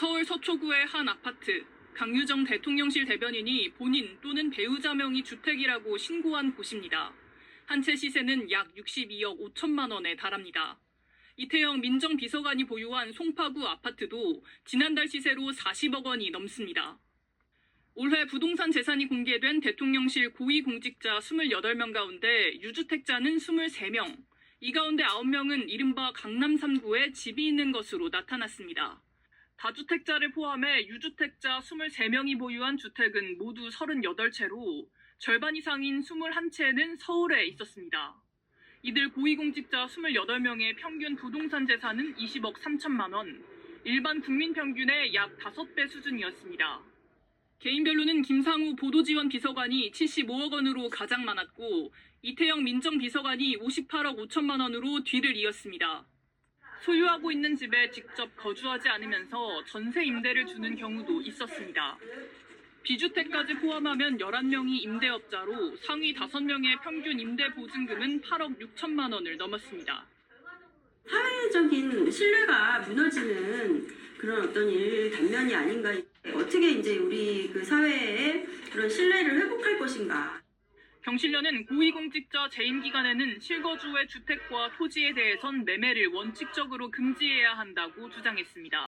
서울 서초구의 한 아파트. 강유정 대통령실 대변인이 본인 또는 배우자 명의 주택이라고 신고한 곳입니다. 한 채 시세는 약 62억 5천만 원에 달합니다. 이태영 민정비서관이 보유한 송파구 아파트도 지난달 시세로 40억 원이 넘습니다. 올해 부동산 재산이 공개된 대통령실 고위공직자 28명 가운데 유주택자는 23명, 이 가운데 9명은 이른바 강남 3구에 집이 있는 것으로 나타났습니다. 다주택자를 포함해 유주택자 23명이 보유한 주택은 모두 38채로 절반 이상인 21채는 서울에 있었습니다. 이들 고위공직자 28명의 평균 부동산 재산은 20억 3천만 원, 일반 국민 평균의 약 5배 수준이었습니다. 개인별로는 김상우 보도지원 비서관이 75억 원으로 가장 많았고 이태영 민정비서관이 58억 5천만 원으로 뒤를 이었습니다. 소유하고 있는 집에 직접 거주하지 않으면서 전세 임대를 주는 경우도 있었습니다. 비주택까지 포함하면 11명이 임대업자로 상위 5명의 평균 임대 보증금은 8억 6천만 원을 넘었습니다. 사회적인 신뢰가 무너지는 그런 어떤 일 단면이 아닌가. 어떻게 이제 우리 그 사회에 그런 신뢰를 회복할 것인가. 경실련은 고위공직자 재임 기간에는 실거주의 주택과 토지에 대해선 매매를 원칙적으로 금지해야 한다고 주장했습니다.